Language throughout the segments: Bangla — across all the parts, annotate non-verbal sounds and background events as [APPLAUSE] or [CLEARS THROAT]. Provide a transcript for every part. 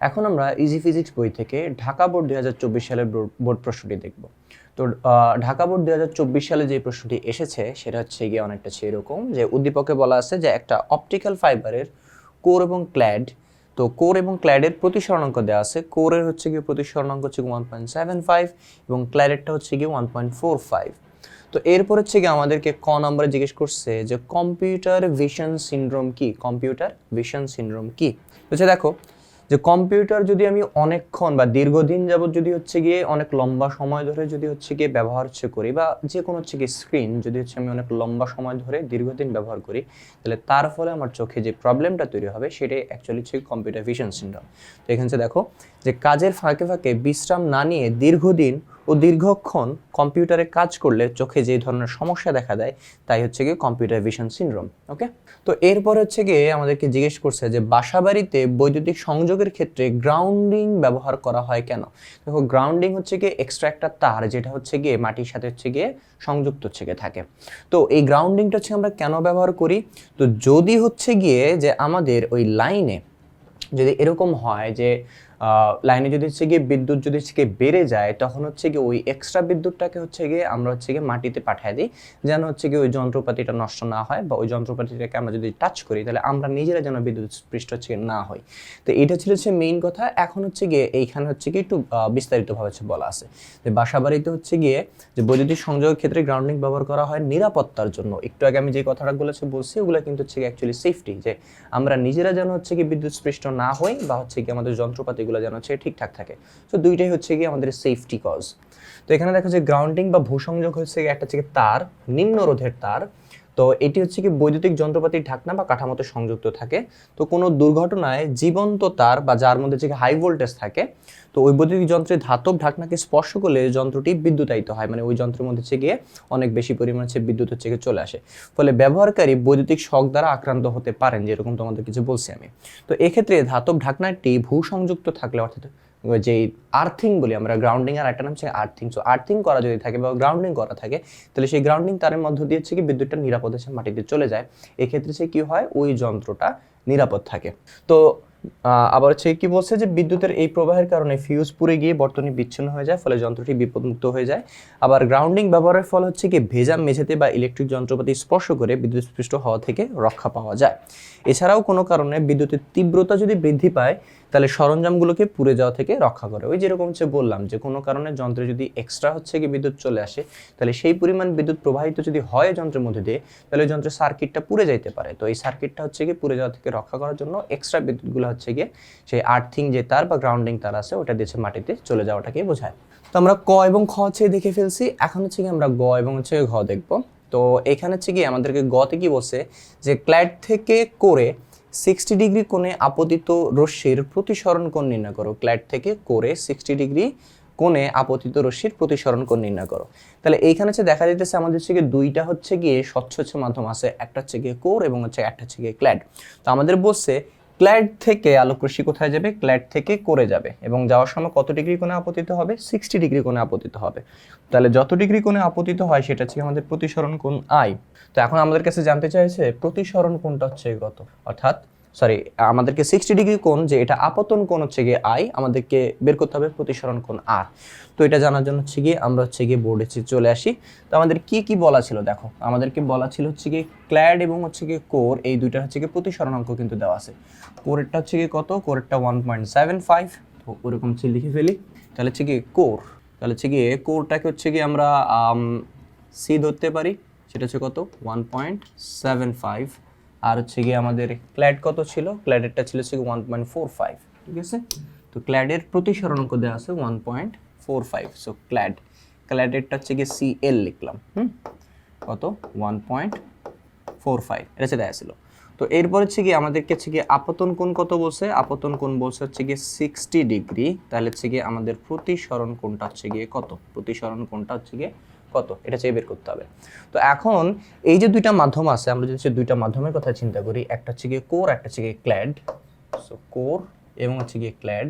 এখন আমরা ইজি ফিজিক্স বই থেকে ঢাকা বোর্ড দুই চব্বিশ সালের বোর্ড- প্রশ্নটি দেখব। তো ঢাকা বোর্ড দুই হাজার চব্বিশ সালে যে প্রশ্নটি এসেছে, সেটা হচ্ছে গিয়ে অনেকটা এরকম যে উদ্দীপকে বলা আছে যে একটা অপটিক্যাল ফাইবারের কোর এবং ক্ল্যাড তো কোর এবং ক্ল্যাডের প্রতিসরণাঙ্ক দেওয়া আছে। কোরের হচ্ছে গিয়ে প্রতিসরণাঙ্ক হচ্ছে ওয়ান পয়েন্ট সেভেন ফাইভ এবং ক্ল্যাডেরটা হচ্ছে গিয়ে ওয়ান পয়েন্ট ফোর ফাইভ তো এরপর হচ্ছে গিয়ে আমাদেরকে ক নম্বরে জিজ্ঞেস করছে যে কম্পিউটার ভিশন সিনড্রোম কি? কম্পিউটার ভিশন সিনড্রোম কি? হচ্ছে দেখো যে কম্পিউটার যদি আমি অনেকক্ষণ বা দীর্ঘদিন যাবৎ যদি হচ্ছে গিয়ে অনেক লম্বা সময় ধরে যদি হচ্ছে গিয়ে ব্যবহার হচ্ছে করি বা যে কোনো হচ্ছে গিয়ে স্ক্রিন যদি হচ্ছে আমি অনেক লম্বা সময় ধরে দীর্ঘদিন ব্যবহার করি, তাহলে তার ফলে আমার চোখে যে প্রবলেমটা তৈরি হবে সেটাই অ্যাকচুয়ালি হচ্ছে কম্পিউটার ভিশন সিনড্রোম তো এখানে দেখো যে কাজের ফাঁকে ফাঁকে বিশ্রাম না নিয়ে দীর্ঘদিন ও দীর্ঘক্ষণ কম্পিউটারে কাজ করলে চোখে যে ধরনের সমস্যা দেখা দেয়, তাই হচ্ছে গিয়ে কম্পিউটার ভিশন সিনড্রোম, ওকে? তো এরপর হচ্ছে গিয়ে আমাদেরকে জিজ্ঞেস করছে যে বাসাবাড়িতে বৈদ্যুতিক সংযোগের ক্ষেত্রে গ্রাউন্ডিং ব্যবহার করা হয় কেন? দেখো, গ্রাউন্ডিং হচ্ছে গিয়ে এক্সট্রা একটা তার যেটা হচ্ছে গিয়ে মাটির সাথে হচ্ছে গিয়ে সংযুক্ত হচ্ছে গিয়ে থাকে। তো এই গ্রাউন্ডিংটা হচ্ছে আমরা কেন ব্যবহার করি? তো যদি হচ্ছে গিয়ে যে আমাদের ওই লাইনে যদি এরকম হয় যে লাইনে যদি হচ্ছে গিয়ে বিদ্যুৎ যদি হচ্ছে গিয়ে বেড়ে যায় তখন হচ্ছে গিয়ে ওই এক্সট্রা বিদ্যুৎটাকে হচ্ছে গিয়ে আমরা হচ্ছে গিয়ে মাটিতে পাঠিয়ে দিই যেন হচ্ছে গিয়ে ওই যন্ত্রপাতিটা নষ্ট না হয় বা ওই যন্ত্রপাতিটাকে আমরা যদি টাচ করি তাহলে আমরা নিজেরা যেন বিদ্যুৎ স্পৃষ্ট হচ্ছে না হই তো এটা ছিল হচ্ছে মেইন কথা এখন হচ্ছে গিয়ে এইখানে হচ্ছে গিয়ে একটু বিস্তারিতভাবে হচ্ছে বলা আছে যে বাসা বাড়িতে হচ্ছে গিয়ে যে বৈদ্যুতিক সংযোগের ক্ষেত্রে গ্রাউন্ডিং ব্যবহার করা হয় নিরাপত্তার জন্য একটু আগে আমি যে কথাটা বলেছি বলছি ওগুলো কিন্তু হচ্ছে অ্যাকচুয়ালি সেফটি যে আমরা নিজেরা যেন হচ্ছে কি বিদ্যুৎ স্পৃষ্ট না হই বা হচ্ছে কি আমাদের যন্ত্রপাতিগুলো যেন হচ্ছে ঠিকঠাক থাকে। তো দুইটাই হচ্ছে কি আমাদের সেফটি কজ তো এখানে দেখো যে গ্রাউন্ডিং বা ভূসংযোগ হচ্ছে একটা হচ্ছে তার নিম্ন রোধের তার। তো এটি হচ্ছে কি বৈদ্যুতিক যন্ত্রপাতির ঢাকনা বা কাঠামোতে সংযুক্ত থাকে। তো কোনো দুর্ঘটনায় জীবন্ত তার বা যার মধ্যে হচ্ছে হাই ভোল্টেজ থাকে, তো ওই বৈদ্যুতিক যন্ত্রের ধাতব ঢাকনাকে স্পর্শ করলে যন্ত্রটি বিদ্যুতায়িত হয়। মানে ওই যন্ত্রের মধ্যে হচ্ছে গিয়ে অনেক বেশি পরিমাণে হচ্ছে বিদ্যুৎ হচ্ছে গিয়ে চলে আসে। ফলে ব্যবহারকারী বৈদ্যুতিক শক দ্বারা আক্রান্ত হতে পারেন, যেরকম তোমাদের কিছু বলছি আমি। তো এক্ষেত্রে ধাতব ঢাকনাটি ভূসংযুক্ত থাকলে অর্থাৎ যে আর্থিং বলি আমরা গ্রাউন্ডিং আর একটা নাম হচ্ছে আর্থিং সো আর্থিং করা যদি থাকে বা গ্রাউন্ডিং করা থাকে, তাহলে সেই গ্রাউন্ডিং তারের মধ্য দিয়ে হচ্ছে কি বিদ্যুৎটা নিরাপদ হচ্ছে মাটিতে চলে যায়। এক্ষেত্রে সে কী হয়? ওই যন্ত্রটা নিরাপদ থাকে। তো আবার হচ্ছে কি বলছে যে বিদ্যুতের এই প্রবাহের কারণে ফিউজ পুড়ে গিয়ে বর্তনী বিচ্ছিন্ন হয়ে যায়, ফলে যন্ত্রটি বিপদমুক্ত হয়ে যায়। আবার গ্রাউন্ডিং ব্যবহারের ফলে হচ্ছে কি ভেজা মেঝেতে বা ইলেকট্রিক যন্ত্রপাতি স্পর্শ করে বিদ্যুৎ স্পৃষ্ট হওয়া থেকে রক্ষা পাওয়া যায়। এছাড়াও কোনো কারণে বিদ্যুতের তীব্রতা যদি বৃদ্ধি পায় তাহলে সরঞ্জামগুলোকে পুড়ে যাওয়া থেকে রক্ষা করে। ওই যেরকম হচ্ছে বললাম যে, কোনো কারণে যন্ত্রে যদি এক্সট্রা হচ্ছে কি বিদ্যুৎ চলে আসে, তাহলে সেই পরিমাণ বিদ্যুৎ প্রবাহিত যদি হয় যন্ত্রের মধ্যে দিয়ে, তাহলে যন্ত্রের সার্কিটটা পুড়ে যাইতে পারে। তো এই সার্কিটটা হচ্ছে কি পুড়ে যাওয়া থেকে রক্ষা করার জন্য এক্সট্রা বিদ্যুৎগুলো হচ্ছে গিয়ে সেই আর্থিং যে তার বা গ্রাউন্ডিং তার আছে, ওটা দিয়েছে মাটিতে চলে যাওয়াটাকে বোঝায়। তো আমরা ক এবং খ হচ্ছে দেখে ফেলছি। এখন হচ্ছে কি আমরা গ এবং হচ্ছে ঘ দেখব। তো এখানে হচ্ছে কি আমাদেরকে গতে কি বলছে যে ক্ল্যাট থেকে করে সিক্সটি ডিগ্রি কোণে আপতিত রশ্মির প্রতিসরণ কোণ নির্ণয় করো। ক্ল্যাট থেকে করে সিক্সটি ডিগ্রি কোণে আপতিত রশ্মির প্রতিসরণ কোণ নির্ণয় করো। তাহলে এইখানে হচ্ছে দেখা যাইতেছে আমাদের হচ্ছে গিয়ে দুইটা হচ্ছে গিয়ে স্বচ্ছ মাধ্যম আছে, একটা হচ্ছে গিয়ে কোর এবং হচ্ছে একটা হচ্ছে গিয়ে ক্ল্যাড তো আমাদের বলছে ক্ল্যাড থেকে আলোক রশ্মি কোথায় যাবে? ক্ল্যাড থেকে করে যাবে। এবং যাওয়ার সময় কত ডিগ্রি কোণে আপতিত হবে? সিক্সটি ডিগ্রি কোণে আপতিত হবে। তাহলে যত ডিগ্রি কোণে আপতিত হয়, সেটা হচ্ছে আমাদের প্রতিসরণ কোণ আই তো এখন আমাদের কাছে জানতে চাইছে, প্রতিসরণ কোণটা হচ্ছে কত অর্থাৎ সরি আমাদেরকে সিক্সটি ডিগ্রি কোণ যে এটা আপতন কোণ হচ্ছে গিয়ে আই আমাদেরকে বের করতে হবে প্রতিসরণ কোণ আর তো এটা জানার জন্য হচ্ছে গিয়ে আমরা হচ্ছে গিয়ে বোর্ডে চলে আসি তো আমাদের কি কি বলা ছিল দেখো আমাদেরকে বলা ছিল হচ্ছে গিয়ে ক্ল্যাড এবং হচ্ছে গিয়ে কোর এই দুইটা হচ্ছে গিয়ে প্রতিসরণাঙ্ক কিন্তু দেওয়া আছে কোরেরটা হচ্ছে গিয়ে কত কোরেরটা ওয়ান পয়েন্ট সেভেন ফাইভ তো ওরকম হচ্ছে লিখে ফেলি তাহলে হচ্ছে গিয়ে কোর তাহলে হচ্ছে গিয়ে কোরটাকে হচ্ছে গিয়ে আমরা সি ধরতে পারি সেটা হচ্ছে কত ওয়ান পয়েন্ট সেভেন ফাইভ আর হচ্ছে গিয়ে আমাদের ক্ল্যাড কত ছিল? ক্ল্যাডেরটা ছিল হচ্ছে ওয়ান পয়েন্ট ফোর ফাইভ ঠিক আছে? তো ক্ল্যাডের প্রতিসরণাঙ্ক দেওয়া আছে? One point four five so clad ক্ল্যাডেরটা হচ্ছে গিয়ে সি এল লিখলাম, হুম? কত? ওয়ান পয়েন্ট ফোর ফাইভ এটা হচ্ছে দেওয়া ছিল। তো এরপর হচ্ছে কি আমাদেরকে হচ্ছে গিয়ে আপতন কোণ কত বলছে? আপতন কোণ বলছে হচ্ছে গিয়ে সিক্সটি ডিগ্রি তাহলে হচ্ছে গিয়ে আমাদের প্রতিসরণ কোণটা হচ্ছে গিয়ে কত? প্রতিসরণ কোণটা হচ্ছে গিয়ে কত? এটা চেয়ে বের করতে হবে। তো এখন এই যে দুইটা মাধ্যম আছে, আমরা যদি দুইটা মাধ্যমের কথা চিন্তা করি, একটা হচ্ছে গিয়ে কোর একটা হচ্ছে গিয়ে ক্ল্যাড সো কোর এবং হচ্ছে গিয়ে ক্ল্যাড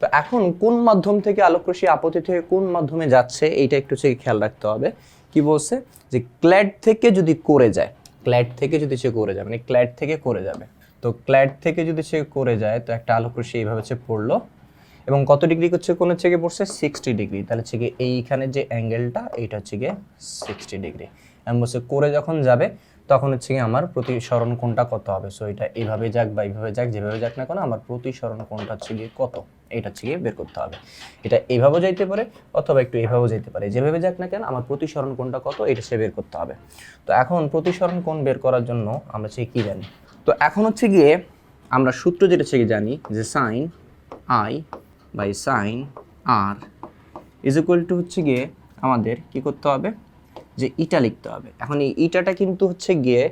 তো এখন কোন মাধ্যম থেকে আলোকরশ্মি আপতিত হয়ে কোন মাধ্যমে যাচ্ছে, এইটা একটু হচ্ছে খেয়াল রাখতে হবে। কি বলছে? যে ক্ল্যাড থেকে যদি করে যায় ক্ল্যাড থেকে যদি সে করে যায় মানে ক্ল্যাড থেকে করে যাবে। তো ক্ল্যাড থেকে যদি সে করে যায়, তো একটা আলোক রশ্মি এইভাবে সে পড়ল। এবং কত ডিগ্রি হচ্ছে কোন হচ্ছে গিয়ে পড়ছে? Sixty degree. তাহলে হচ্ছে গিয়ে এইখানে যে অ্যাঙ্গেলটা এইটা হচ্ছে গিয়ে সিক্সটি ডিগ্রি। আমি বলছে করে যখন যাবে, তখন হচ্ছে গিয়ে আমার প্রতিসরণ কোণটা কত হবে? সো এটা এইভাবে যাক বা এইভাবে যাক, যেভাবে যাক না কেন, আমার প্রতিসরণ কোণটা হচ্ছে গিয়ে কত? এটা হচ্ছে গিয়ে বের করতে হবে। এটা এইভাবেও যাইতে পারে, অথবা একটু এইভাবেও যাইতে পারে। যেভাবে যাক না কেন, আমার প্রতিসরণ কোণটা কত, এটা সে বের করতে হবে। তো এখন প্রতিসরণ কোণ বের করার জন্য আমরা হচ্ছে কি জানি? তো এখন হচ্ছে গিয়ে আমরা সূত্র যেটা হচ্ছে গিয়ে জানি যে sine i by sine r is equal to হচ্ছে গিয়ে আমাদের কি করতে হবে? যে ইটা লিখতে হবে। এখন এই ইটাটা কিন্তু হচ্ছে গিয়ে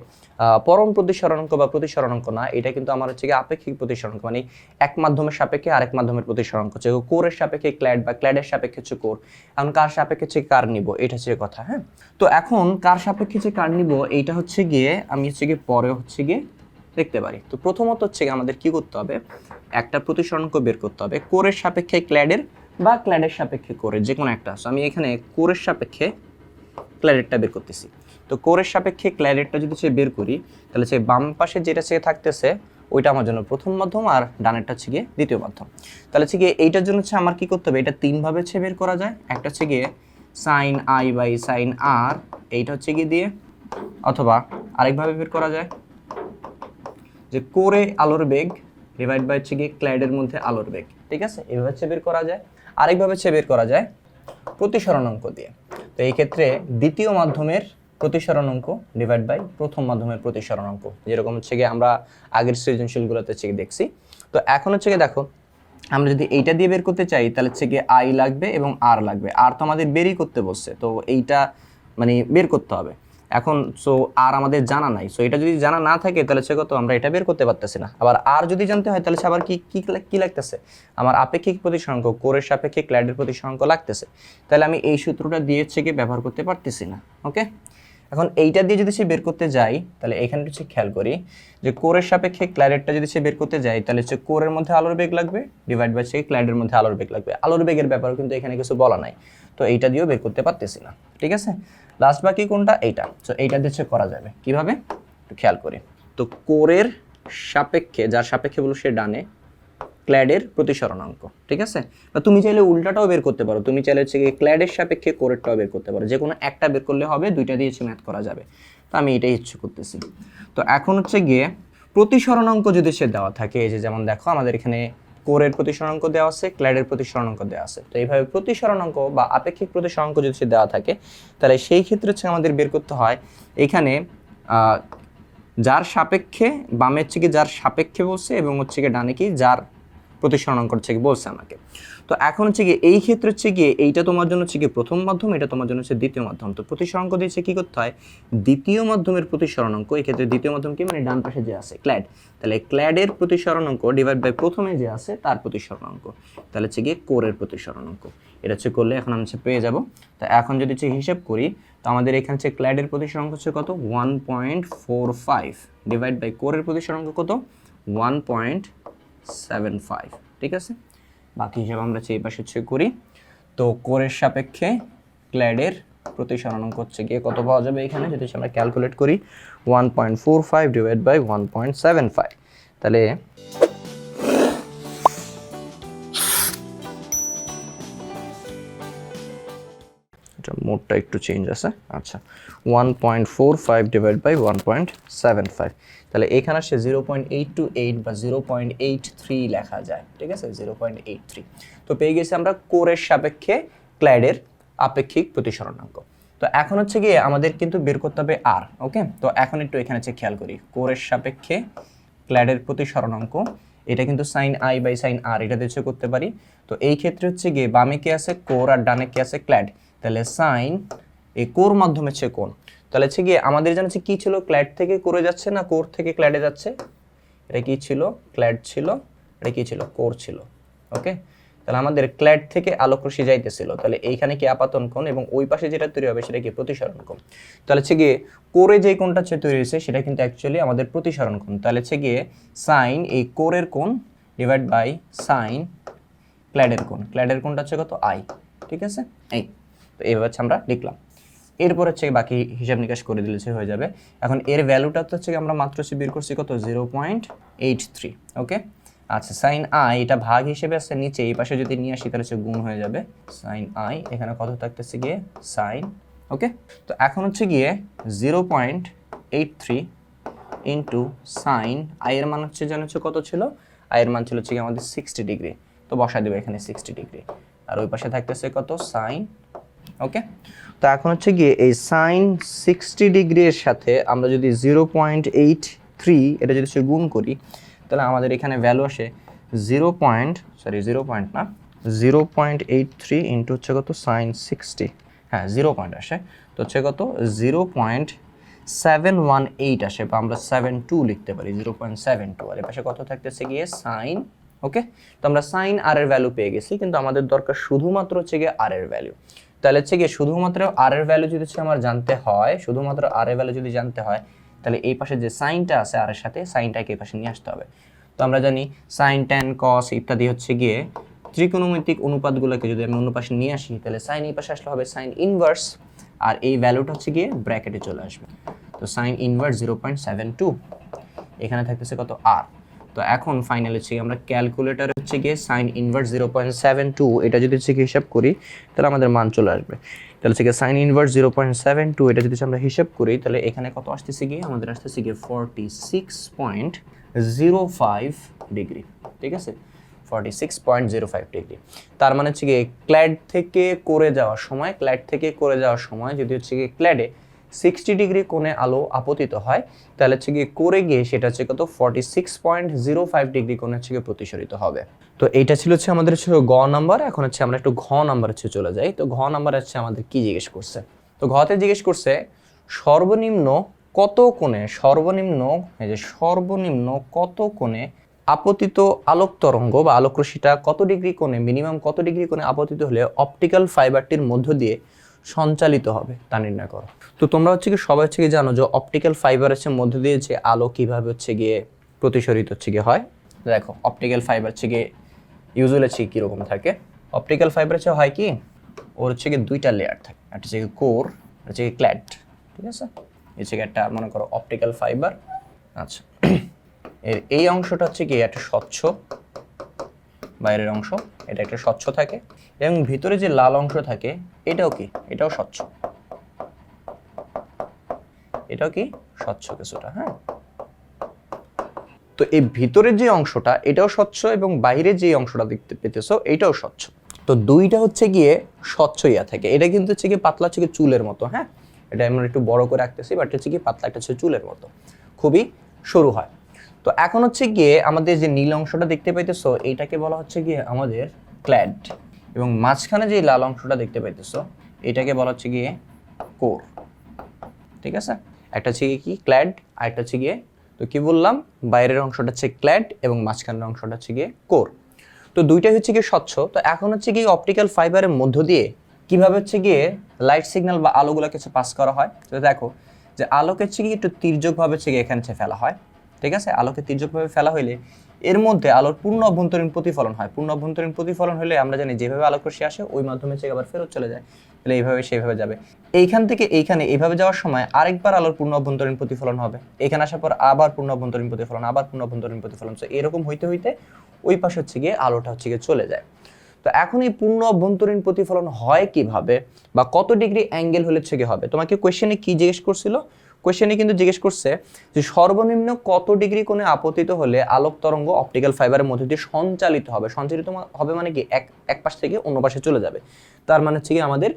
পরম প্রতিসরণাঙ্ক বা প্রতিসরণাঙ্ক না, এটা কিন্তু আমার হচ্ছে গিয়ে আপেক্ষিক প্রতিসরণাঙ্ক মানে এক মাধ্যমের সাপেক্ষে আরেক মাধ্যমের প্রতিসরণাঙ্ক। হচ্ছে কোরের সাপেক্ষে ক্ল্যাড বা ক্ল্যাডের সাপেক্ষে হচ্ছে কোর। এখন কার সাপেক্ষে হচ্ছে কার নিব? এটা হচ্ছে কথা হ্যাঁ? তো এখন কার সাপেক্ষে হচ্ছে কার নিব? এইটা হচ্ছে গিয়ে আমি হচ্ছে গিয়ে পরে হচ্ছে গিয়ে দেখতে পারি। তো প্রথমত হচ্ছে আমাদের কি করতে হবে? একটা প্রতিসরণাঙ্ক বের করতে হবে। কোরের সাপেক্ষে ক্ল্যাডের বা ক্ল্যাডের সাপেক্ষে কোরের যে কোনো একটা। আমি এখানে কোরের সাপেক্ষে ক্ল্যাডেরটা বের করতেছি। তো কোরের সাপেক্ষে ক্ল্যাডেরটা যদি সে বের করি, তাহলে সে বাম পাশে যেটা সে থাকতেছে, ওইটা আমার জন্য প্রথম মাধ্যম আর ডানেরটা হচ্ছে গিয়ে দ্বিতীয় মাধ্যম। তাহলে হচ্ছে গিয়ে এইটার জন্য হচ্ছে আমার কি করতে হবে? এটা তিনভাবে হচ্ছে বের করা যায়। একটা হচ্ছে গিয়ে sine i by sine r এইটা হচ্ছে গিয়ে দিয়ে অথবা আরেকভাবে বের করা যায়। যে কোরে আলোর বেগ ডিভাইড বাই হচ্ছে গিয়ে ক্লাইডের মধ্যে আলোর বেগ, ঠিক আছে? এভাবে হচ্ছে বের করা যায়। আরেকভাবে হচ্ছে বের করা যায় প্রতিসরণাঙ্ক দিয়ে। তো এই ক্ষেত্রে দ্বিতীয় মাধ্যমের প্রতিসরণাঙ্ক ডিভাইড বাই প্রথম মাধ্যমের প্রতিসরণাঙ্ক যেরকম হচ্ছে গিয়ে আমরা আগের সৃজনশীলগুলোতে হচ্ছে দেখছি। তো এখন হচ্ছে গিয়ে দেখো, আমরা যদি এইটা দিয়ে বের করতে চাই, তাহলে হচ্ছে গিয়ে আই লাগবে এবং আর লাগবে। আর তো আমাদের বেরই করতে বসছে, তো এইটা মানে বের করতে হবে। এখন সো আর আমাদের জানা নাই। সো এটা যদি জানা না থাকে, তাহলে সে কত আমরা এটা বের করতে পারতেছি না। আবার আর যদি জানতে হয়, তাহলে সে আবার কি কি কি লাগতেছে? আমার আপেক্ষিক প্রতিসরাঙ্ক কোরের সাপেক্ষে ক্ল্যাডের প্রতিসরাঙ্ক লাগতেছে। তাহলে আমি এই সূত্রটা দিয়ে গিয়ে ব্যবহার করতে পারতেছি না ওকে এখন এইটা দিয়ে যদি সে বের করতে যাই, তাহলে এখানে হচ্ছে খেয়াল করি যে কোরের সাপেক্ষে ক্ল্যাডেরটা যদি সে বের করতে যাই, তাহলে হচ্ছে কোরের মধ্যে আলোর বেগ লাগবে ডিভাইড বাই হচ্ছে ক্ল্যাডের মধ্যে আলোর বেগ লাগবে। আলোর বেগের ব্যাপারে কিন্তু এখানে কিছু বলা নাই। তো এইটা দিয়েও বের করতে পারতেছি না, ঠিক আছে? লাস্ট বাকি কোনটা? এইটা। তো এইটা দিয়ে হচ্ছে করা যাবে। কীভাবে? একটু খেয়াল করি। তো কোরের সাপেক্ষে, যার সাপেক্ষে বলো সে ডানে, ক্ল্যাডের প্রতিসরণাঙ্ক ঠিক আছে? বা তুমি চাইলে উল্টাটাও বের করতে পারো। তুমি চাইলে হচ্ছে গিয়ে ক্ল্যাডের সাপেক্ষে কোরেরটাও বের করতে পারো। যে কোনো একটা বের করলে হবে, দুইটা দিয়ে হচ্ছে ম্যাথ করা যাবে। তো আমি এটাই ইচ্ছে করতেছি। তো এখন হচ্ছে গিয়ে প্রতিসরণাঙ্ক যদি সে দেওয়া থাকে, এই যে যেমন দেখো আমাদের এখানে কোরের প্রতিসরণাঙ্ক দেওয়া আছে, ক্ল্যাডের প্রতিসরণাঙ্ক দেওয়া আছে। তো এইভাবে প্রতিসরণাঙ্ক বা আপেক্ষিক প্রতিসরণাঙ্ক যদি দেওয়া থাকে, তাহলে সেই ক্ষেত্রে হচ্ছে আমাদের বের করতে হয়, এখানে যার সাপেক্ষে বামের থেকে যার সাপেক্ষে বলছে এবং হচ্ছে কি ডানে কি, যার প্রতিসরণাঙ্ক হচ্ছে কি বলছে আমাকে। তো এখন হচ্ছে গিয়ে এই ক্ষেত্রে হচ্ছে গিয়ে এইটা তোমার জন্য হচ্ছে গিয়ে প্রথম মাধ্যম, এটা তোমার জন্য হচ্ছে দ্বিতীয় মাধ্যম। তো প্রতিসরণাঙ্ক দিয়েছে কি করতে হয়? দ্বিতীয় মাধ্যমের প্রতিসরণ অঙ্ক এই ক্ষেত্রে দ্বিতীয় মাধ্যম কি? মানে ডান পাশে যে আছে ক্ল্যাড তাহলে ক্ল্যাডের প্রতিসরণাঙ্ক ডিভাইড বাই প্রথমে যে আছে, তার প্রতিসরণাঙ্ক তাহলে হচ্ছে গিয়ে কোরের প্রতিসরণাঙ্ক এটা হচ্ছে করলে এখন আমি হচ্ছে পেয়ে যাব। তো এখন যদি হচ্ছে হিসাব করি, তো আমাদের এখানে হচ্ছে ক্ল্যাডের প্রতিসরণাঙ্ক হচ্ছে কত? One point four five divide by কোরের প্রতিসরণ অঙ্ক কত? ওয়ান পয়েন্ট সেভেন ফাইভ ঠিক আছে? বাকি হিসাব আমরা এই পাশে হচ্ছে করি। তো কোরের সাপেক্ষে ক্ল্যাডের প্রতিসরণাঙ্ক হচ্ছে গিয়ে কত পাওয়া যাবে এখানে? যদি আমরা ক্যালকুলেট করি one point four five divide by one point seven five তাহলে মোডটা একটু চেঞ্জ আছে। আচ্ছা one point four five divide by one point seven five তাহলে এখানে আসে zero point eight two eight বা জিরো পয়েন্ট এইট থ্রি লেখা যায়, ঠিক আছে? জিরো পয়েন্ট এইট থ্রি তো পেয়ে গেছি আমরা কোরের সাপেক্ষে ক্ল্যাডের আপেক্ষিক প্রতিসরণাঙ্ক। তো এখন হচ্ছে গিয়ে আমাদের কিন্তু বের করতে হবে আর ওকে তো এখন একটু এখানে হচ্ছে খেয়াল করি, কোরের সাপেক্ষে ক্ল্যাডের প্রতিসরণাঙ্ক, এটা কিন্তু sine i by sine r এটা দিয়ে করতে পারি। তো এই ক্ষেত্রে হচ্ছে গিয়ে বামে কে আছে? কোর, আর ডানে কে আছে? ক্ল্যাড তাহলে সাইন এই কোর মাধ্যমে হচ্ছে কোন তাহলে হচ্ছে গিয়ে আমাদের জানা হচ্ছে কি ছিল? ক্ল্যাড থেকে করে যাচ্ছে না কোর থেকে ক্ল্যাডে যাচ্ছে? এটা কি ছিল? ক্ল্যাড ছিল। এটা কি ছিল? কোর ছিল। ওকে তাহলে আমাদের ক্ল্যাড থেকে আলোক রশ্মি যাইতেছিল। তাহলে এইখানে কি আপাতন কোণ এবং ওই পাশে যেটা তৈরি হবে সেটা কি? প্রতিসরণ কোণ। তাহলে হচ্ছে গিয়ে কোরে যে কোণটা হচ্ছে তৈরি হয়েছে, সেটা কিন্তু অ্যাকচুয়ালি আমাদের প্রতিসরণ কোণ। তাহলে হচ্ছে গিয়ে সাইন এই কোরের কোণ ডিভাইড বাই সাইন ক্ল্যাডের কোণ। ক্ল্যাডের কোণটা হচ্ছে কত? আই ঠিক আছে? এই। তো এইভাবে আমরা লিখলাম। এরপর হচ্ছে বাকি হিসাব নিকাশ করে দিলে সে হয়ে যাবে। এখন এর ভ্যালুটা তো হচ্ছে আমরা মাত্র হচ্ছে বের করছি কত? Zero point eight three okay আচ্ছা সাইন আই এটা ভাগ হিসেবে আছে নিচে, এই পাশে যদি নিয়ে আসি তাহলে হচ্ছে গুণ হয়ে যাবে। সাইন আই এখানে কত থাকতেছে গিয়ে? সাইন ওকে তো এখন হচ্ছে গিয়ে zero point eight three into sine i এর মান হচ্ছে যেন হচ্ছে কত ছিল? আই এর মান ছিল হচ্ছে গিয়ে আমাদের সিক্সটি ডিগ্রি তো বসা দেবে এখানে সিক্সটি ডিগ্রি আর ওই পাশে থাকতেছে কত? সাইন ওকে তো এখন হচ্ছে গিয়ে এই সাইন সিক্সটি ডিগ্রির সাথে আমরা যদি জিরো পয়েন্ট এইট থ্রি এটা যদি সে গুণ করি, তাহলে আমাদের এখানে ভ্যালু আসে zero point sorry zero point না zero point eight three into হচ্ছে কত? সাইন সিক্সটি হ্যাঁ জিরো পয়েন্ট আসে। তো হচ্ছে কত? Zero point seven one eight আসে বা আমরা সেভেন টু লিখতে পারি জিরো পয়েন্ট সেভেন টু আর এ পাশে কত থাকতেছে গিয়ে? সাইন ওকে তো আমরা সাইন আর এর ভ্যালু পেয়ে গেছি, কিন্তু আমাদের দরকার শুধুমাত্র হচ্ছে গিয়ে আর এর ভ্যালু তাহলে হচ্ছে গিয়ে শুধুমাত্র আর এর ভ্যালু যদি হচ্ছে আমার জানতে হয়, শুধুমাত্র আর এর ভ্যালু যদি জানতে হয়, তাহলে এই পাশে যে সাইনটা আছে আর এর সাথে সাইনটাকে এই পাশে নিয়ে আসতে হবে। তো আমরা জানি সাইন ট্যান কস ইত্যাদি হচ্ছে গিয়ে ত্রিকোণমিতিক অনুপাতগুলোকে যদি আমি অন্য পাশে নিয়ে আসি, তাহলে সাইন এই পাশে আসলে হবে সাইন ইনভার্স আর এই ভ্যালুটা হচ্ছে গিয়ে ব্র্যাকেটে চলে আসবে। তো sine inverse zero point seven two এখানে থাকতেছে কত আর তো এখন ফাইনাল হচ্ছে আমরা ক্যালকুলেটার হচ্ছে গিয়ে sine inverse zero point seven two এটা যদি হচ্ছে হিসাব করি, তাহলে আমাদের মান চলে আসবে। তাহলে হচ্ছে sine inverse zero point seven two এটা যদি আমরা হিসাব করি, তাহলে এখানে কত আসতেছে গিয়ে? আমাদের আসতেছে গিয়ে forty six point zero five degree ঠিক আছে? Forty six point zero five degree তার মানে হচ্ছে গিয়ে ক্ল্যাড থেকে করে যাওয়ার সময় ক্ল্যাড থেকে করে যাওয়ার সময় যদি হচ্ছে গিয়ে ক্ল্যাডে সিক্সটি ডিগ্রি কোণে আলো আপতিত হয়, তাহলে হচ্ছে গিয়ে করে গিয়ে সেটা হচ্ছে কত? Forty six point zero five degree কোণে হচ্ছে গিয়ে প্রতিসরিত হবে। তো এইটা ছিল হচ্ছে আমাদের হচ্ছে গ নাম্বার, এখন হচ্ছে আমরা একটু ঘ নাম্বার হচ্ছে চলে যাই। তো ঘ নাম্বার হচ্ছে আমাদের কি জিজ্ঞেস করছে? তো ঘতে জিজ্ঞেস করছে, সর্বনিম্ন কত কোণে, সর্বনিম্ন, এই যে সর্বনিম্ন কত কোণে আপতিত আলোক তরঙ্গ বা আলোক রশ্মিটা কত ডিগ্রি কোণে, মিনিমাম কত ডিগ্রি কোণে আপতিত হলে অপটিক্যাল ফাইবারটির মধ্য দিয়ে সঞ্চালিত হবে, তা নির্ণয় করো। তো তোমরা হচ্ছে কি সবাই হচ্ছে কি জানো যে অপটিক্যাল ফাইবার হচ্ছে মধ্য দিয়ে যে আলো কীভাবে হচ্ছে গিয়ে প্রতিসরিত হচ্ছে গিয়ে হয়? দেখো অপটিক্যাল ফাইবার হচ্ছে গিয়ে ইউজুয়াল হচ্ছে কীরকম থাকে। অপটিক্যাল ফাইবার হচ্ছে হয় কি? ওর হচ্ছে গিয়ে দুইটা লেয়ার থাকে। একটা হচ্ছে কোর হচ্ছে গিয়ে ক্ল্যাড ঠিক আছে? হচ্ছে একটা, মনে করো অপটিক্যাল ফাইবার আচ্ছা এর এই অংশটা হচ্ছে কি একটা স্বচ্ছ, বাইরের অংশ, এটা একটা স্বচ্ছ থাকে। এবং ভিতরে যে লাল অংশ থাকে, এটাও কি? এটাও স্বচ্ছ। এটাও কি? স্বচ্ছ কিছুটা হ্যাঁ? তো এই ভিতরের যে অংশটা, এটাও স্বচ্ছ এবং বাইরের যে অংশটা দেখতে পেতেছো, এটাও স্বচ্ছ। তো দুইটা হচ্ছে গিয়ে স্বচ্ছ ইয়া থাকে। এটা কিন্তু হচ্ছে গিয়ে পাতলা হচ্ছে চুলের মতো হ্যাঁ? এটা আমরা একটু বড় করে রাখতেছি বাট হচ্ছে গিয়ে পাতলা একটা হচ্ছে চুলের মতো। খুবই সরু হয়। তো এখন হচ্ছে গিয়ে আমাদের যে নীল অংশটা দেখতে পাইতেছো এইটাকে বলা হচ্ছে গিয়ে আমাদের ক্ল্যাড। এবং মাঝখানে যে লাল অংশটা দেখতে পাইতেছো, এটাকে বলা হচ্ছে গিয়ে কোর। ঠিক আছে? একটা হচ্ছে গিয়ে কি? ক্ল্যাড আর একটা হচ্ছে গিয়ে, তো কি বললাম? বাইরের অংশটা হচ্ছে ক্ল্যাড এবং মাঝখানের অংশটা হচ্ছে গিয়ে কোর। তো দুইটাই হচ্ছে গিয়ে স্বচ্ছ। তো এখন হচ্ছে গিয়ে অপটিক্যাল ফাইবারের মধ্য দিয়ে কীভাবে হচ্ছে গিয়ে লাইট সিগন্যাল বা আলোগুলো কিছু পাস করা হয়? তো দেখো, যে আলোকে হচ্ছে গিয়ে একটু তির্যকভাবে হচ্ছে গিয়ে এখানে ফেলা হয়। ঠিক আছে? আলোকে তির্যকভাবে ফেলা হইলে এর মধ্যে আলোর পূর্ণ অভ্যন্তরীণ প্রতিফলন হয়। পূর্ণ অভ্যন্তরীণ প্রতিফলন হলে আমরা জানি যেভাবে আলোক রশ্মি আসে, ওই মাধ্যমে হচ্ছে আবার ফেরত চলে যায়। তাহলে এইভাবে সেইভাবে যাবে। এইখান থেকে এইখানে এইভাবে যাওয়ার সময় আরেকবার আলোর পূর্ণ অভ্যন্তরীণ প্রতিফলন হবে। এখানে আসার পর আবার পূর্ণ অভ্যন্তরীণ প্রতিফলন, আবার পূর্ণ অভ্যন্তরীণ প্রতিফলন। তো এরকম হইতে হইতে ওই পাশে হচ্ছে গিয়ে আলোটা হচ্ছে গিয়ে চলে যায়। তো এখন এই পূর্ণ অভ্যন্তরীণ প্রতিফলন হয় কীভাবে বা কত ডিগ্রি অ্যাঙ্গেল হলে হচ্ছে গিয়ে হবে? তোমাকে কোয়েশ্চেনে কি জিজ্ঞেস করছিল? কোয়েশ্চেনে কিন্তু জিজ্ঞেস করছে যে সর্বনিম্ন কত ডিগ্রি কোণে আপতিত হলে আলোক তরঙ্গ অপটিক্যাল ফাইবারের মধ্যে দিয়ে সঞ্চালিত হবে? সঞ্চালিত হবে মানে কি? এক এক পাশ থেকে অন্য পাশে চলে যাবে। তার মানে হচ্ছে কি আমাদের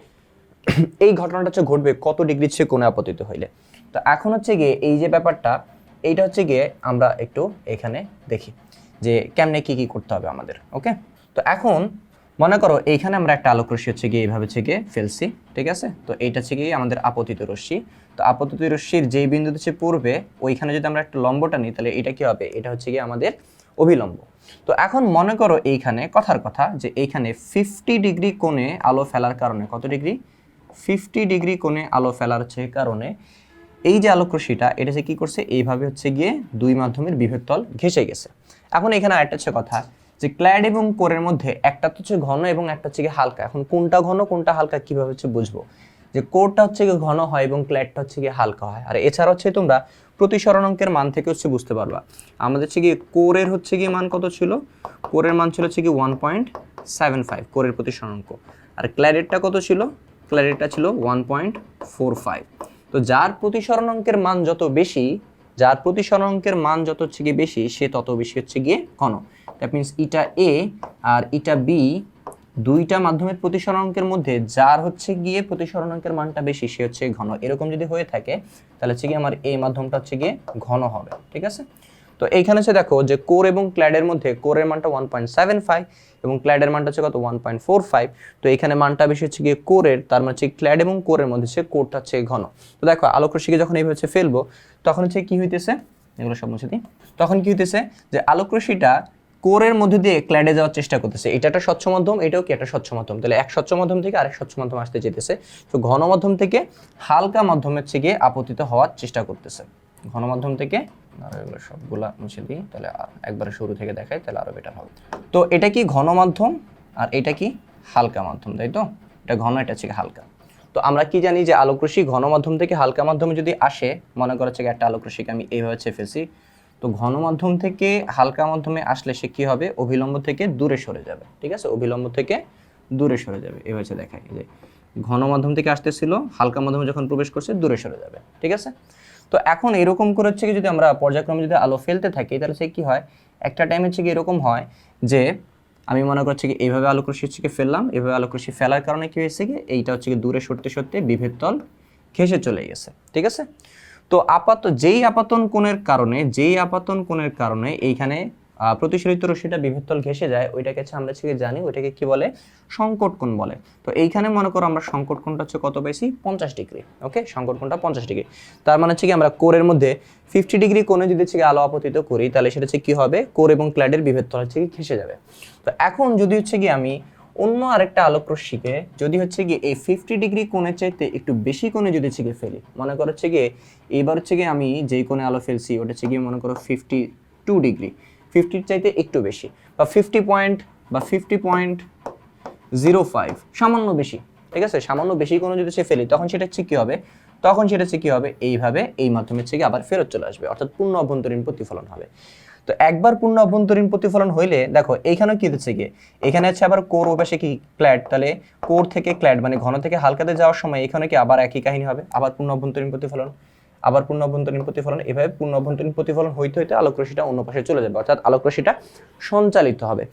[CLEARS THROAT] এই ঘটনাটা হচ্ছে ঘটবে কত ডিগ্রি হচ্ছে কোণে আপতিত হইলে। তো এখন হচ্ছে গিয়ে এই যে ব্যাপারটা, এইটা হচ্ছে গিয়ে আমরা একটু এখানে দেখি যে কেমনে কি কি করতে হবে আমাদের ওকে তো এখন মনে করো, এইখানে আমরা একটা আলোক রশ্মি হচ্ছে গিয়ে এইভাবে হচ্ছে ফেলছি, ঠিক আছে? তো এইটা হচ্ছে গিয়ে আমাদের আপতিত রশ্মি। তো আপতিত রশ্মির যেই বিন্দুতে হচ্ছে পূর্বে ওইখানে যদি আমরা একটা লম্বটা নিই, তাহলে এটা কি হবে? এটা হচ্ছে গিয়ে আমাদের অভিলম্ব। তো এখন মনে করো এইখানে, কথার কথা যে এইখানে ফিফটি ডিগ্রি কোণে আলো ফেলার কারণে, কত ডিগ্রি? ফিফটি ডিগ্রি কোণে আলো ফেলার হচ্ছে কারণে এই যে আলোক রশ্মিটা এটা যে কি করছে? এইভাবে হচ্ছে গিয়ে দুই মাধ্যমের বিভেদ তল ঘেসে গেছে। এখন এখানে আরেকটা হচ্ছে কথা যে ক্ল্যাড এবং কোরের মধ্যে একটা তো হচ্ছে ঘন এবং একটা হচ্ছে হালকা। এখন কোনটা ঘন, কোনটা হালকা কীভাবে হচ্ছে বুঝব? যে কোরটা হচ্ছে গিয়ে ঘন হয় এবং ক্ল্যাডটা হচ্ছে গিয়ে হালকা হয়। আর এছাড়া হচ্ছে তোমরা প্রতিসরণ অঙ্কের মান থেকে হচ্ছে বুঝতে পারবা। আমাদের হচ্ছে গিয়ে কোরের হচ্ছে গিয়ে মান কত ছিল? কোরের মান ছিল হচ্ছে গিয়ে ওয়ান পয়েন্ট সেভেন ফাইভ কোরের প্রতিসরণ অঙ্ক আর ক্ল্যাডেটটা কত ছিল? ক্ল্যাডেটটা ছিল ওয়ান পয়েন্ট ফোর ফাইভ তো যার প্রতিসরণ অঙ্কের মান যত বেশি, যার প্রতিসরণ অঙ্কের মান যত হচ্ছে গিয়ে বেশি, সে তত বেশি হচ্ছে গিয়ে ঘন। দ্যাট মিনস ইটা এ আর ইটা বি দুইটা মাধ্যমের প্রতিসরণ অঙ্কের মধ্যে, যার হচ্ছে গিয়ে প্রতিসরণ অঙ্কের মানটা বেশি, সে হচ্ছে ঘন। এরকম যদি হয়ে থাকে, তাহলে হচ্ছে গিয়ে আমার এই মাধ্যমটা হচ্ছে গিয়ে ঘন হবে, ঠিক আছে? তো এইখানে হচ্ছে দেখো যে কোর এবং ক্ল্যাডের মধ্যে, কোরের মানটা ওয়ান পয়েন্ট সেভেন ফাইভ এবং ক্ল্যাডের মানটা হচ্ছে কত? ওয়ান পয়েন্ট ফোর ফাইভ তো এখানে মানটা বেশি হচ্ছে গিয়ে কোরের, তার মানে হচ্ছে ক্ল্যাড এবং কোরের মধ্যে হচ্ছে কোরটা হচ্ছে ঘন। তো দেখো আলোক যখন এইভাবে হচ্ছে ফেলব, তখন হচ্ছে কি হইতেছে? এগুলো সব মুছে দিই। তখন কি হইতেছে? যে আলোক কোরের মধ্যে দিয়ে ক্ল্যাডে যাওয়ার চেষ্টা করতেছে। এটা একটা স্বচ্ছ মাধ্যম, এটাও কি একটা স্বচ্ছ মাধ্যম? তাহলে এক স্বচ্ছ মাধ্যম থেকে আরেক স্বচ্ছ মাধ্যম আসতে যেতেছে। তো ঘন মাধ্যম থেকে হালকা মাধ্যমের থেকে আপতিত হওয়ার চেষ্টা করতেছে। ঘন মাধ্যম থেকে সবগুলা মুছে দিই, তাহলে একবারে শুরু থেকে দেখাই, তাহলে আরও বেটার হবে। তো এটা কি ঘন মাধ্যম আর এটা কি হালকা মাধ্যম, তাই তো? এটা ঘন, এটা হচ্ছে হালকা। তো আমরা কি জানি যে আলোকরশ্মি ঘন মাধ্যম থেকে হালকা মাধ্যমে যদি আসে, মনে করা হচ্ছে একটা আলোকরশ্মিকে আমি এইভাবে হচ্ছে তো ঘন মাধ্যম থেকে হালকা মাধ্যমে আসলে সে কি হবে? অভিলম্ব থেকে দূরে সরে যাবে। ঠিক আছে? অভিলম্ব থেকে দূরে সরে যাবে। হচ্ছে দেখাই যে ঘন মাধ্যম থেকে আসতেছিল, হালকা মাধ্যমে যখন প্রবেশ করছে, দূরে সরে যাবে। ঠিক আছে? তো এখন এরকম করে হচ্ছে কি যদি আমরা পর্যায়ক্রমে যদি আলো ফেলতে থাকি, তাহলে সে কি হয়? একটা টাইম হচ্ছে কি এরকম হয় যে আমি মনে করছি কি এইভাবে আলোক রশ্মি হচ্ছে কি ফেললাম, এইভাবে আলোক রশ্মি ফেলার কারণে কি হয়েছে কি? এইটা হচ্ছে কি দূরে সরতে সরতে বিভেদ তল ঘেসে চলে গেছে। ঠিক আছে? তো আপাত, যেই আপাতন কোণের কারণে, যেই আপাতন কোণের কারণে এইখানে প্রতিসরিত রশ্মিটা বিভেদতল ঘেসে যায়, ওইটাকে আমরা কি জানি, ওইটাকে কি বলে? সংকট কোণ বলে। তো এইখানে মনে করো আমরা সংকট কোণটা হচ্ছে কত বেশি পঞ্চাশ ডিগ্রি, ওকে? সংকট কোণটা পঞ্চাশ ডিগ্রি। তার মানে হচ্ছে কি আমরা কোরের মধ্যে ফিফটি ডিগ্রি কোণে যদি হচ্ছে আলো আপতিত করি, তাহলে সেটা হচ্ছে কি হবে? কোর এবং ক্ল্যাডের বিভেদতল হচ্ছে কি ঘেসে যাবে। তো এখন যদি হচ্ছে কি আমি অন্য আরেকটা আলোক রশ্মিকে যদি হচ্ছে গিয়ে এই ফিফটি ডিগ্রি কোণের চাইতে একটু বেশি কোণে যদি হচ্ছে গিয়ে ফেলি, মনে করো হচ্ছে গিয়ে এইবার হচ্ছে গিয়ে আমি যেই কোণে আলো ফেলছি ওটা হচ্ছে গিয়ে মনে করো ফিফটি টু ডিগ্রি ফিফটির চাইতে একটু বেশি বা ফিফটি পয়েন্ট বা ফিফটি পয়েন্ট জিরো ফাইভ সামান্য বেশি, ঠিক আছে? সামান্য বেশি কোনো যদি সে ফেলি, তখন সেটা হচ্ছে কী হবে? তখন সেটা হচ্ছে কী হবে? এইভাবে এই মাধ্যমে থেকে আবার ফেরত চলে আসবে, অর্থাৎ পূর্ণ অভ্যন্তরীণ প্রতিফলন হবে। তো একবার পূর্ণ অভ্যন্তরীণ প্রতিফলন হইলে, দেখো, এইখানেও কি হচ্ছে গিয়ে? এখানে হচ্ছে আবার কোর ওপাশে কি ক্ল্যাড তাহলে কোর থেকে ক্ল্যাড মানে ঘন থেকে হালকাতে যাওয়ার সময় এখানে কি আবার একই কাহিনী হবে? আবার পূর্ণ অভ্যন্তরীণ প্রতিফলন? আবার পূর্ণ অভ্যন্তরীণ প্রতিফলন? এভাবে পূর্ণ অভ্যন্তরীণ প্রতিফলন হইতে হইতে আলোক রশ্মিটা অন্য পাশে চলে যাবে, অর্থাৎ আলোক রশ্মিটা সঞ্চালিত হবে।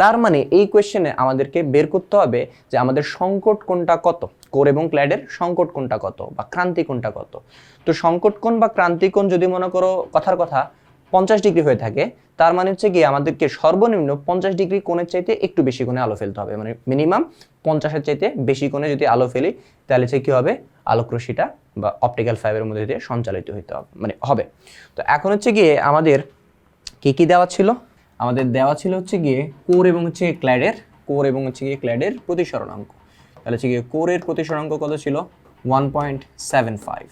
তার মানে এই কোয়েশ্চেনে আমাদেরকে বের করতে হবে যে আমাদের সংকট কোনটা কত? কোর এবং ক্ল্যাডের সংকট কোনটা কত? বা ক্রান্তি কোনটা কত? তো সংকট কোণ বা ক্রান্তি কোণ যদি মনে করো কথার কথা পঞ্চাশ ডিগ্রি হয়ে থাকে, তার মানে হচ্ছে কি আমাদেরকে সর্বনিম্ন পঞ্চাশ ডিগ্রি কোণের চাইতে একটু বেশি কোণে আলো ফেলতে হবে। মানে মিনিমাম পঞ্চাশের চাইতে বেশি কোণে যদি আলো ফেলি, তাহলে হচ্ছে কী হবে? আলোক রশ্মিটা বা অপটিক্যাল ফাইবারের মধ্যে দিয়ে সঞ্চালিত হইতে হবে মানে হবে। তো এখন হচ্ছে গিয়ে আমাদের কী কী দেওয়া ছিল? আমাদের দেওয়া ছিল হচ্ছে গিয়ে কোর এবং হচ্ছে ক্ল্যাডের, কোর এবং হচ্ছে গিয়ে ক্ল্যাডের প্রতিসরণাঙ্ক তাহলে হচ্ছে গিয়ে কোরের প্রতিসরণাঙ্ক কত ছিল? ওয়ান পয়েন্ট সেভেন ফাইভ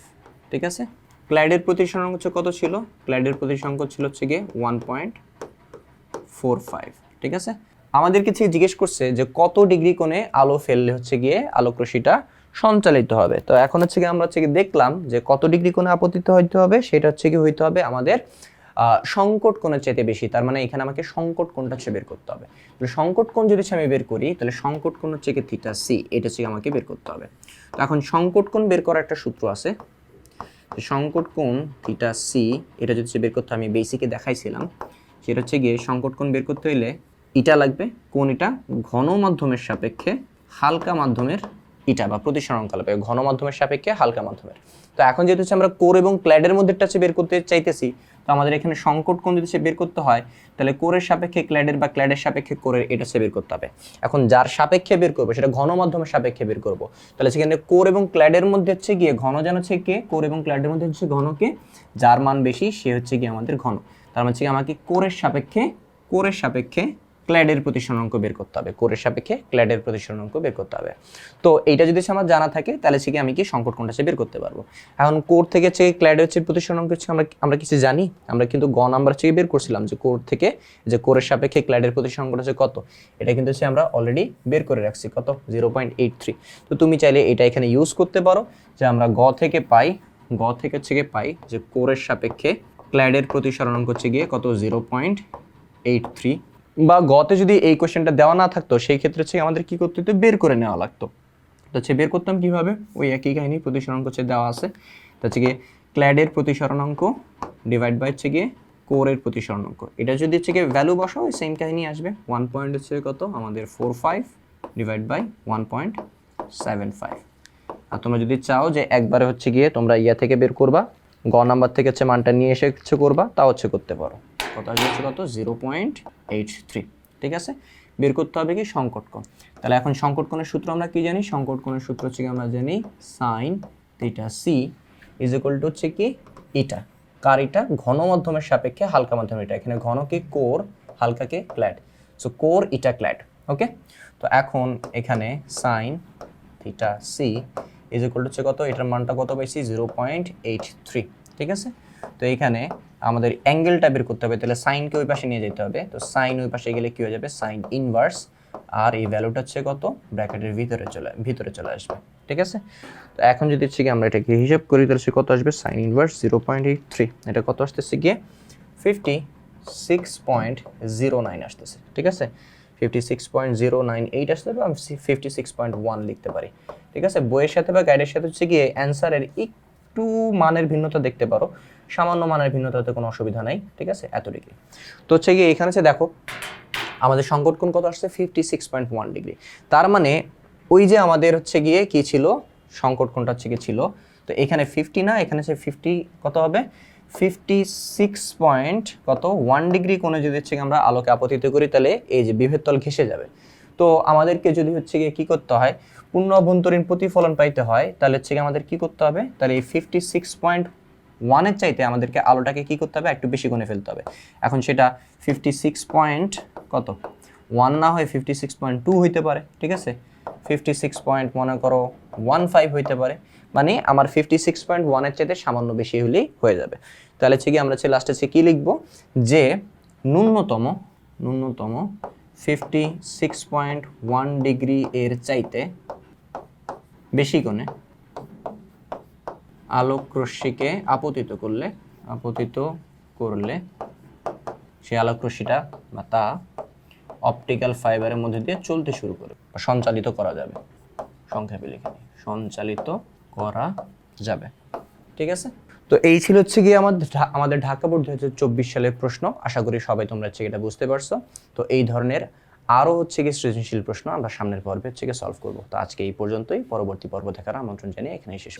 ঠিক আছে? ক্ল্যাডের প্রতিসরণাঙ্ক হচ্ছে কত ছিল? ক্ল্যাডের প্রতিসরণাঙ্ক ছিল হচ্ছে গিয়ে ওয়ান পয়েন্ট ফোর ফাইভ ঠিক আছে? আমাদের কিছু জিজ্ঞেস করছে যে কত ডিগ্রি কোণে আলো ফেললে হচ্ছে গিয়ে আলোক সঞ্চালিত হবে? তো এখন হচ্ছে গিয়ে আমরা হচ্ছে গিয়ে দেখলাম যে কত ডিগ্রি কোণে আপতিত হইতে হবে, সেটা হচ্ছে কি হইতে হবে আমাদের সংকট কোণের চাইতে বেশি। তার মানে এখানে আমাকে সংকট কোণটা হচ্ছে বের করতে হবে। তাহলে সংকট কোণ যদি আমি বের করি, তাহলে সংকট কোণ হচ্ছে কি থিটা সি এটা হচ্ছে আমাকে বের করতে হবে। তো এখন সংকট কোণ বের করার একটা সূত্র আছে। সংকট কোণ থিটা সি এটা যদি বের করতে আমি বেসিকে দেখাইছিলাম, সেটা হচ্ছে গিয়ে সংকট কোণ বের করতে হইলে ইটা লাগবে কোন এটা ঘন মাধ্যমের সাপেক্ষে হালকা মাধ্যমের ইটা বা প্রতিসরণ লাগবে ঘন মাধ্যমের সাপেক্ষে হালকা মাধ্যমের। তো এখন যেহেতু আমরা কোর এবং ক্ল্যাডের মধ্যে হচ্ছে বের করতে চাইতেছি তো আমাদের এখানে সংকট কোন যদি সে বের করতে হয়, তাহলে কোরের সাপেক্ষে ক্ল্যাডের বা ক্ল্যাডের সাপেক্ষে কোরের এটা সে বের করতে হবে। এখন যার সাপেক্ষে বের করব, সেটা ঘন মাধ্যমের সাপেক্ষে বের করব, তাহলে সেখানে কোর এবং ক্ল্যাডের মধ্যে হচ্ছে গিয়ে ঘন যেন হচ্ছে কে, কোর এবং ক্ল্যাডের মধ্যে হচ্ছে ঘনকে, যার মান বেশি সে হচ্ছে গিয়ে আমাদের ঘন। তার মানে হচ্ছে আমাকে কোরের সাপেক্ষে কোরের সাপেক্ষে ক্ল্যাডের প্রতিসরণাঙ্ক বের করতে হবে। কোরের সাপেক্ষে ক্ল্যাডের প্রতিসরণাঙ্ক বের করতে হবে। তো এইটা যদি আমার জানা থাকে, তাহলে কি আমি কি সংকট কোনটা হচ্ছে বের করতে পারব। এখন কোর থেকে হচ্ছে ক্ল্যাডের হচ্ছে প্রতিসরণাঙ্ক হচ্ছে, আমরা আমরা কিছু জানি? আমরা কিন্তু গ নাম্বার থেকে বের করছিলাম যে কোর থেকে, যে কোরের সাপেক্ষে ক্ল্যাডের প্রতিসরণাঙ্কটা হচ্ছে কত? এটা কিন্তু হচ্ছে আমরা অলরেডি বের করে রাখছি। কত? জিরো পয়েন্ট এইট থ্রি তো তুমি চাইলে এটা এখানে ইউজ করতে পারো যে আমরা গ থেকে পাই, গ থেকে হচ্ছে গিয়ে পাই যে কোরের সাপেক্ষে ক্ল্যাডের প্রতিসরণাঙ্ক হচ্ছে গিয়ে কত? জিরো পয়েন্ট এইট থ্রি বা গতে যদি এই কোয়েশ্চেনটা দেওয়া না থাকতো, সেই ক্ষেত্রে হচ্ছে আমাদের কি করতে হতো? বের করে নেওয়া লাগতো। তো হচ্ছে বের করতাম কীভাবে? ওই একই কাহিনী প্রতিসরণাঙ্ক হচ্ছে দেওয়া আছে। তো হচ্ছে গিয়ে ক্ল্যাডের প্রতিসরণাঙ্ক ডিভাইড বাই হচ্ছে গিয়ে কোরের প্রতিসরণাঙ্ক এটা যদি হচ্ছে গিয়ে ভ্যালু বসাও ওই সেম কাহিনী আসবে। ওয়ান পয়েন্ট হচ্ছে কত? আমাদের four five divide by one point seven five আর তোমরা যদি চাও যে একবারে হচ্ছে গিয়ে তোমরা ইয়া থেকে বের করবা, গ নাম্বার থেকে হচ্ছে মানটা নিয়ে এসে হচ্ছে করবা তা হচ্ছে করতে পারো। কত আসবে হচ্ছে কত জিরো পয়েন্ট এইট থ্রি। ঠিক আছে? বের করতে হবে কি? সংকট কোণ। তাহলে এখন সংকট কোণের সূত্র আমরা কি জানি? সংকট কোণের সূত্র হচ্ছে কি? আমরা জানি sine theta C is equal to হচ্ছে কি? ইটা কার এটা ঘন মাধ্যমের সাপেক্ষে হালকা মাধ্যম এটা এখানে ঘনকে core হালকাকে clad so core eta clad okay তো এখন এখানে sine theta C is equal to হচ্ছে কত? এটার মানটা কত পাইছি? Zero point eight three. ঠিক আছে? তো এইখানে আমাদের অ্যাঙ্গেলটা বের করতে হবে, তাহলে সাইনকে ওই পাশে নিয়ে যেতে হবে। তো সাইন ওই পাশে গেলে কি হয়ে যাবে? সাইন ইনভার্স আর এই ভ্যালুটা হচ্ছে কত? ব্র্যাকেটের ভিতরে চলে ভিতরে চলে আসবে, ঠিক আছে? তো এখন যদি হচ্ছে আমরা এটাকে হিসাব করি, তাহলে সে কত আসবে? Sine inverse zero point eight three এটা কত আসতেছে গিয়ে? Fifty six point zero nine আসতেছে, ঠিক আছে? Fifty six point zero nine eight আসতে পারে, আমি ফিফটি সিক্স পয়েন্ট ওয়ান লিখতে পারি, ঠিক আছে? বইয়ের সাথে বা গাইডের সাথে হচ্ছে গিয়ে অ্যান্সারের একটু মানের ভিন্নতা দেখতে পারো। সামান্য মানের ভিন্নতাতে কোনো অসুবিধা নাই, ঠিক আছে? এত ডিগ্রি তো হচ্ছে গিয়ে এখানে হচ্ছে দেখো, আমাদের সংকট কোণ কত আসছে? Fifty six point one degree তার মানে ওই যে আমাদের হচ্ছে গিয়ে কি ছিল? সংকট কোণটা হচ্ছে গিয়ে ছিল। তো এখানে ফিফটি না, এখানে সে ফিফটি কত হবে? ফিফটি সিক্স পয়েন্ট কত? ওয়ান ডিগ্রি কোণে যদি হচ্ছে আমরা আলোকে আপতিত করি, তাহলে এই যে বিভেদ তল ঘেসে যাবে। তো আমাদেরকে যদি হচ্ছে গিয়ে কী করতে হয়? পূর্ণ অভ্যন্তরীণ প্রতিফলন পাইতে হয়, তাহলে হচ্ছে আমাদের কী করতে হবে? তাহলে এই ফিফটি সিক্স পয়েন্ট ওয়ানের চাইতে আমাদেরকে আলোটাকে কী করতে হবে? একটু বেশি গুণে ফেলতে হবে। এখন সেটা ফিফটি সিক্স পয়েন্ট কত? ওয়ান না হয় ফিফটি সিক্স পয়েন্ট টু হইতে পারে, ঠিক আছে? ফিফটি সিক্স পয়েন্ট মনে করো ওয়ান ফাইভ হইতে পারে মানে আমার ফিফটি সিক্স পয়েন্ট ওয়ানের চাইতে সামান্য বেশি হলেই হয়ে যাবে। তাহলে হচ্ছে কি, আমরা হচ্ছে লাস্টে হচ্ছে কী লিখব? যে ন্যূনতম ন্যূনতম fifty six point one degree এর চাইতে বেশি কোণে আলোক রশ্মিকে আপতিত করলে আপতিত করলে সেই আলোক রশ্মিটা বা তা অপটিক্যাল ফাইবারের মধ্যে দিয়ে চলতে শুরু করে বা সঞ্চালিত করা যাবে। সংক্ষেপে লিখে সঞ্চালিত করা যাবে। ঠিক আছে? তো এই ছিল হচ্ছে গিয়ে আমাদের আমাদের ঢাকা বোর্ড দু চব্বিশ সালের প্রশ্ন। আশা করি সবাই তোমরা হচ্ছে এটা বুঝতে পারছ। তো এই ধরনের আরও হচ্ছে গিয়ে সৃজনশীল প্রশ্ন আমরা সামনের পর্বে হচ্ছে গিয়ে সলভ করব। তো আজকে এই পর্যন্তই। পরবর্তী পর্ব দেখার আমন্ত্রণ জানিয়ে এখানেই শেষ।